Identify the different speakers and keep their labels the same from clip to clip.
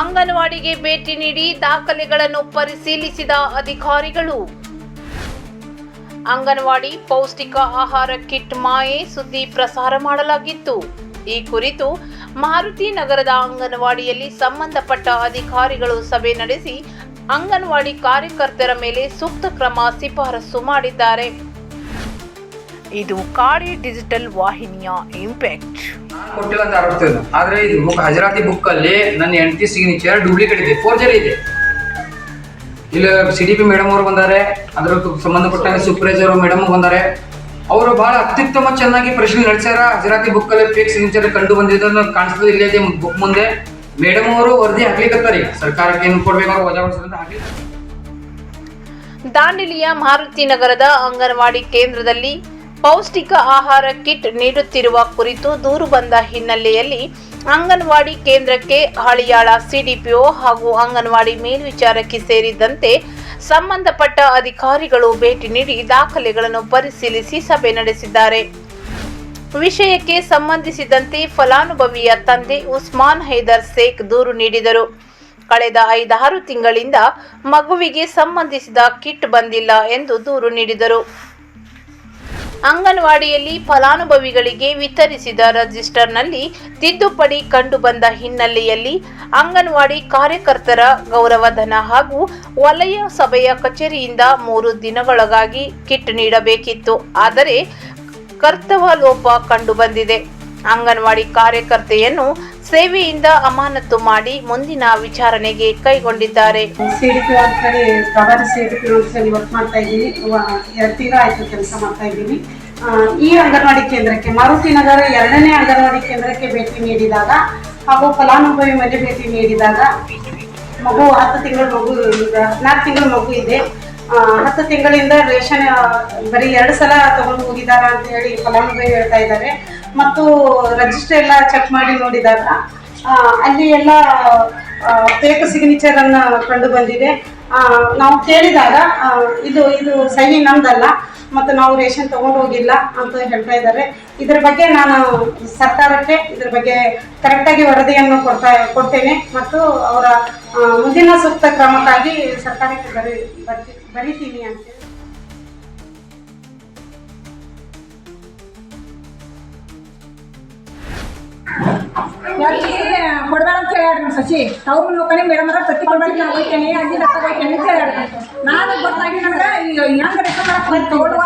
Speaker 1: ಅಂಗನವಾಡಿಗೆ ಭೇಟಿ ನೀಡಿ ದಾಖಲೆಗಳನ್ನು ಪರಿಶೀಲಿಸಿದ ಅಧಿಕಾರಿಗಳು. ಅಂಗನವಾಡಿ ಪೌಷ್ಟಿಕ ಆಹಾರ ಕಿಟ್ ಮಾಯೆ ಸುದ್ದಿ ಪ್ರಸಾರ ಮಾಡಲಾಗಿತ್ತು. ಈ ಕುರಿತು ಮಾರುತಿ ನಗರದ ಅಂಗನವಾಡಿಯಲ್ಲಿ ಸಂಬಂಧಪಟ್ಟ ಅಧಿಕಾರಿಗಳು ಸಭೆ ನಡೆಸಿ ಅಂಗನವಾಡಿ ಕಾರ್ಯಕರ್ತರ ಮೇಲೆ ಸೂಕ್ತ ಕ್ರಮ ಶಿಫಾರಸು ಮಾಡಿದ್ದಾರೆ. ಇದು ಕಾಡಿ ಡಿಜಿಟಲ್ ವಾಹಿನಿಯ ಇಂಪ್ಯಾಕ್ಟ್.
Speaker 2: ಕೊಟ್ಟಿಲ್ಲ ಅಂತ ಆರೋಪಿಸ್ತಿದ್ರು ಆದರೆ ಇದು ಬುಕ್ ಹಜರಾತಿ ಬುಕ್ ಅಲ್ಲಿ ನನ್ನ ಎಂಟಿ ಸಿಗ್ನೇಚರ್ ಡೂಪ್ಲಿಕೇಟ್ ಇದೆ ಫೋರ್ಜರಿ ಇದೆ. ಇಲ್ಲ ಸಿ ಡಿ ಪಿ ಮೇಡಮ್ ಅವರು ಬಂದಾರೆ, ಅದ್ರ ಸಂಬಂಧಪಟ್ಟ ಸೂಪರ್ವೈಸರ್ ಮೇಡಮ್ ಬಂದಾರೆ. ಅವರು ಬಹಳ ಅತ್ಯುತ್ತಮ ಚೆನ್ನಾಗಿ ಪ್ರಶ್ನೆ ನಡೆಸ್ಯಾರ. ಹಜರಾತಿ ಬುಕ್ ಅಲ್ಲಿ ಫೇಕ್ ಸಿಗ್ನೇಚರ್ ಕಂಡು ಬಂದಿದ್ದನ್ನ ಕಾಣಿಸ್ತದೆ, ಇಲ್ಲೇ ಇದೆ ಬುಕ್ ಮುಂದೆ. ಮೇಡಮ್ ಅವರು ವರದಿ ಹಾಕ್ಲಿಕ್ಕೆ ಸರ್ಕಾರಕ್ಕೆ ಏನು ಕೊಡ್ಬೇಕು ವಜಾಗೊಳಿಸಿದ್ರೆ ವಜಾ ಅಂತ ಹಾಕ್ಲಿ
Speaker 1: ದಾಂಡೇಲಿಯ ಮಾರುತಿ ನಗರದ ಅಂಗನವಾಡಿ ಕೇಂದ್ರದಲ್ಲಿ ಪೌಷ್ಟಿಕ ಆಹಾರ ಕಿಟ್ ನೀಡುತ್ತಿರುವ ಕುರಿತು ದೂರು ಬಂದ ಹಿನ್ನೆಲೆಯಲ್ಲಿ ಅಂಗನವಾಡಿ ಕೇಂದ್ರಕ್ಕೆ ಹಳಿಯಾಳ ಸಿಡಿಪಿಒ ಹಾಗೂ ಅಂಗನವಾಡಿ ಮೇಲ್ವಿಚಾರಕಿ ಸೇರಿದಂತೆ ಸಂಬಂಧಪಟ್ಟ ಅಧಿಕಾರಿಗಳು ಭೇಟಿ ನೀಡಿ ದಾಖಲೆಗಳನ್ನು ಪರಿಶೀಲಿಸಿ ಸಭೆ ನಡೆಸಿದ್ದಾರೆ. ವಿಷಯಕ್ಕೆ ಸಂಬಂಧಿಸಿದಂತೆ ಫಲಾನುಭವಿಯ ತಂದೆ ಉಸ್ಮಾನ್ ಹೈದರ್ ಶೇಖ್ ದೂರು ನೀಡಿದರು. ಕಳೆದ ಐದಾರು ತಿಂಗಳಿಂದ ಮಗುವಿಗೆ ಸಂಬಂಧಿಸಿದ ಕಿಟ್ ಬಂದಿಲ್ಲ ಎಂದು ದೂರು ನೀಡಿದರು. ಅಂಗನವಾಡಿಯಲ್ಲಿ ಫಲಾನುಭವಿಗಳಿಗೆ ವಿತರಿಸಿದ ರಜಿಸ್ಟರ್ನಲ್ಲಿ ತಿದ್ದುಪಡಿ ಕಂಡುಬಂದ ಹಿನ್ನೆಲೆಯಲ್ಲಿ ಅಂಗನವಾಡಿ ಕಾರ್ಯಕರ್ತರ ಗೌರವಧನ ಹಾಗೂ ವಲಯ ಸಭೆಯ ಕಚೇರಿಯಿಂದ ಮೂರು ದಿನಗಳೊಳಗಾಗಿ ಕಿಟ್ ನೀಡಬೇಕಿತ್ತು. ಆದರೆ ಕರ್ತವ್ಯ ಲೋಪ ಕಂಡುಬಂದಿದೆ. ಅಂಗನವಾಡಿ ಕಾರ್ಯಕರ್ತೆಯನ್ನು ಸೇವೆಯಿಂದ ಅಮಾನತು ಮಾಡಿ ಮುಂದಿನ ವಿಚಾರಣೆಗೆ ಕೈಗೊಂಡಿದ್ದಾರೆ.
Speaker 3: ವರ್ಕ್ ಮಾಡ್ತಾ ಇದ್ದೀನಿ. ಎರಡು ತಿಂಗಳು ಆಯ್ತು ಕೆಲಸ ಮಾಡ್ತಾ ಇದ್ದೀನಿ. ಈ ಅಂಗನವಾಡಿ ಕೇಂದ್ರಕ್ಕೆ ಮಾರುತಿ ನಗರ ಎರಡನೇ ಅಂಗನವಾಡಿ ಕೇಂದ್ರಕ್ಕೆ ಭೇಟಿ ನೀಡಿದಾಗ ಹಾಗೂ ಫಲಾನುಭವಿ ಮನೆ ಭೇಟಿ ನೀಡಿದಾಗ ಮಗು ಹತ್ತು ತಿಂಗಳ ಮಗು ಹದಿನಾಲ್ಕು ತಿಂಗಳ ಮಗು ಇದೆ. ಹತ್ತು ತಿಂಗಳಿಂದ ರೇಷನ್, ಬರೀ ಎರಡು ಸಲ ತಗೊಂಡು ಹೋಗಿದಾರ ಅಂತ ಹೇಳಿ ಫಲಾನುಭವಿ ಹೇಳ್ತಾ ಇದ್ದಾರೆ. ಮತ್ತು ರಿಜಿಸ್ಟರ್ ಎಲ್ಲ ಚೆಕ್ ಮಾಡಿ ನೋಡಿದಾಗ ಅಲ್ಲಿ ಎಲ್ಲ ಫೇಕ್ ಸಿಗ್ನೇಚರ್ ಅನ್ನ ಕಂಡು ಬಂದಿದೆ. ನಾವು ಕೇಳಿದಾಗ ಇದು ಇದು ಸಹಿ ನಮ್ದಲ್ಲ, ಮತ್ತು ನಾವು ರೇಷನ್ ತಗೊಂಡು ಹೋಗಿಲ್ಲ ಅಂತ ಹೇಳ್ತಾ ಇದ್ದಾರೆ. ಇದ್ರ ಬಗ್ಗೆ ನಾನು ಸರ್ಕಾರಕ್ಕೆ ಇದ್ರ ಬಗ್ಗೆ ಕರೆಕ್ಟಾಗಿ ವರದಿಯನ್ನು ಕೊಡ್ತಾ, ಕೊಡ್ತೇನೆ, ಮತ್ತು ಅವರ ಮುಂದಿನ ಸೂಕ್ತ ಕ್ರಮಕ್ಕಾಗಿ ಸರ್ಕಾರಕ್ಕೆ ಬರೀ ಬರ್ತೀನಿ ಬರಿತೀನಿ ಅಂತೇಳಿ
Speaker 4: ಕೊಡ್ಬೇಡ ಅಂತ ಹೇಳ್ಯಾಡ್ರಿ ಸಸಿ? ಅವ್ರ ನೋಕನೆ ಮೇಡಮ್ ಅವ್ರ ತತ್ತಿ ಕೊಡಬೇಡ ನಾನು ಹೋಗ್ತೇನೆ ಅಲ್ಲಿ ರೊಕ್ಕ ಹೋಗ್ತೇನೆ ಅಂತ ಹೇಳ್ಯಾಡ್ರಿ ನಾನು ಗೊತ್ತಾಗಿ ನನಗೆ ಹೆಂಗ್ ರೆಕ್ಕ ಮಾಡಕ್ ತಗೊಂಡು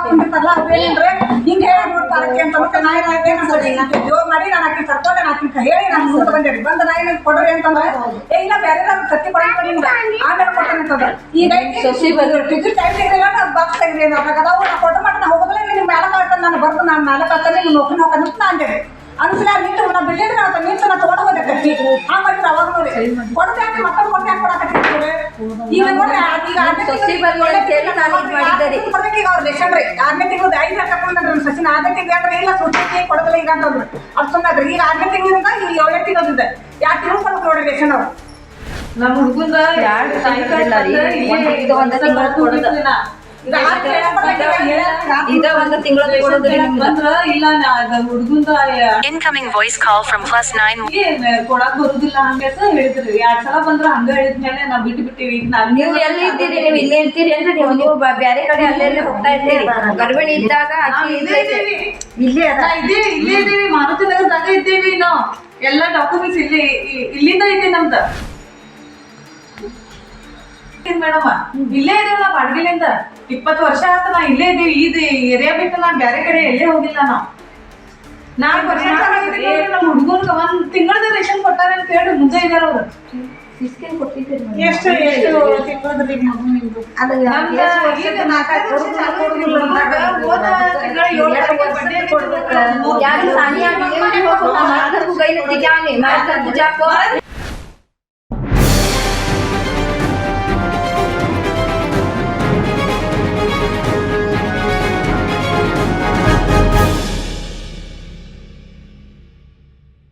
Speaker 4: ಹಿಂಗೆ ಹೇಳಿ ನೋಡ್ತಾರಕ್ಕೆ ಅಂತ ಮತ್ತೆ ನಾ ಏನಾಯ್ತು ಜೋರ್ ಮಾಡಿ ನಾನು ಆಕಿನ ಕರ್ಕೊಂಡೆ ನಾನು ಆಕಿನ ಹೇಳಿ ನಾನು ಮುಂದೆ ಬಂದೇರಿ ಬಂದ ನಾ ಕೊಡ್ರಿ ಅಂತಂದ್ರೆ ಏ ಇಲ್ಲ ಬೇರೆ ನಾನು ತತ್ತಿ ಕೊಡಂತ ನಿಮ್ಗೆ. ಆಮೇಲೆ ಕೊಡ್ತೇನೆ ಅಂತಂದ್ರೆ. ಈಗ ಸಸಿ ಟಿಕೆಟ್ ಟೈಮ್ ತೆಗಿಲ್ಲ ನಾನು ಬಾಕ್ಸ್ ತೆಗ್ರಿ ಅಂತ ನಾ ಕೊಟ್ಟ ಮಟ್ಟ ನಾ ಹೋಗೋದಿಲ್ಲ ನಿಮ್ಮ ಮೇಲೆ ಕಾಟ ನಾನು ಬರ್ದು ನಾನು ಮೇಲೆ ಕಾಟ ನೀನು ನೋಡ್ಕೊಂಡು ಹೋಗ್ತಾನೆ ಅಂತ ನಾನು ಅಂದೇರಿ ಅನ್ಸಲ ನಿಂತು ನಾ ಬಿಲ್ಲಿದ್ರೆ ಅಂತ ನಿಂತು ನಾ ತಗೊಂಡು ಹೋದೆ ಕಟ್ಟಿ ಆ ಮಾಡಿದ್ರೆ ಅವಾಗ ನೋಡಿ. ಕೊಡ್ಬೇಕು ಮತ್ತೊಂದು ಕೊಟ್ಟು ಯಾಕೆ ಕೊಡಕತ್ತಿ ಈಗ ನೋಡಿ ಈಗ. ಕೊಡ್ಬೇಕು ಈಗ ಅವ್ರು ರೇಷನ್ ರೀ. ಆರನೇ ತಿಂಗಳು ಐದು ಲಕ್ಷ ಕೊಡ್ತಾರೆ ನಮ್ಮ ಸಸಿನ ಆರನೇ ತಿಂಗಳು ಅಂದ್ರೆ ಇಲ್ಲ ಸುಟ್ಟಿ ಕೊಡೋದಿಲ್ಲ ಈಗ ಅಂತಂದ್ರು ಅದು ಸುಮ್ಮನೆ ಈಗ ಆರನೇ ತಿಂಗಳಿಂದ ಈಗ ಏಳನೇ ತಿಂಗಳಿಂದ ಯಾಕೆ ತಿಂಗಳು ಕೊಡ್ಬೇಕು ನೋಡಿ ರೇಷನ್ ಅವ್ರು?
Speaker 5: ನಮ್ಮ ಹುಡುಗಂದ ಎರಡು ಸಾಯಂಕಾಲ ರೀ ಒಂದು ತಿಂಗಳ ಕೊಡೋದು.
Speaker 4: ಈಗ
Speaker 6: voice call from plus nine.
Speaker 7: ಕೊಡಕ್ ಬರುದಿಲ್ಲ ಅಂತ ಹೇಳಿದ್ರಿ. ಎರಡ್ ಸಲ ಬಂದ್ರ ಹಂಗ ಹೇಳಿದ್ಮೇಲೆ ನಾವ್ ಬಿಟ್ಟು ಬಿಟ್ಟಿವಿ. ನಾವ್
Speaker 5: ಎಲ್ಲಿ ಇದ್ದೀರಿ? ನೀವು ಇಲ್ಲೇ ಇರ್ತೀರಿ ಅಂದ್ರೆ ನೀವು ನೀವು ಬೇರೆ ಬ್ಯಾರೆ ಕಡೆ ಅಲ್ಲೇ ಹೋಗ್ತಾ ಇರ್ತೀರಿ. ಗರ್ಭಿಣಿ ಇದ್ದಾಗ ಇಲ್ಲೇ ಇದ್ದೀವಿ. ಇಲ್ಲೇ ಅದ
Speaker 7: ನಾ ಇದೇ ಇಲ್ಲೇ ಇದೀವಿ ಮಾರುತಿ ನಗರದಾಗ ಇದ್ದೀವಿ ನಾವು ಎಲ್ಲಾ ಡಾಕ್ಯುಮೆಂಟ್ಸ್ ಇಲ್ಲಿ ಇಲ್ಲಿಂದ ಇದೆ ನಮ್ದ. ಮೇಡಮ್? ಇಲ್ಲೇ ಇದೆ ನಾವು ಅಡ್ಗಿಲಿಂದ ಇಪ್ಪತ್ತು ವರ್ಷ ಆತ ನಾ ಇಲ್ಲೇ ಇದ್ದೀವಿ. ಇದು ಏರಿಯಾ ಬಿಟ್ಟು ನಾ ಬೇರೆ ಕಡೆ ಎಲ್ಲೇ ಹೋಗಿಲ್ಲ ನಾವು ನಾಲ್ಕು ವರ್ಷ ನಮ್ಮ ಹುಡುಗನ್ಗೆ ಒಂದ್ ತಿಂಗಳದ ರೇಷನ್ ಕೊಟ್ಟಾರೆ ಅಂತ ಹೇಳಿ ಮುಂದೆ ಇದಾರ ಅವ್ರು.
Speaker 3: ಎಷ್ಟು ಎಷ್ಟು ತಿಂಗಳದ್ರಿ ಮಗು ನಿಮ್ದು.
Speaker 5: ಯಾರು ಸಾನಿಯಾ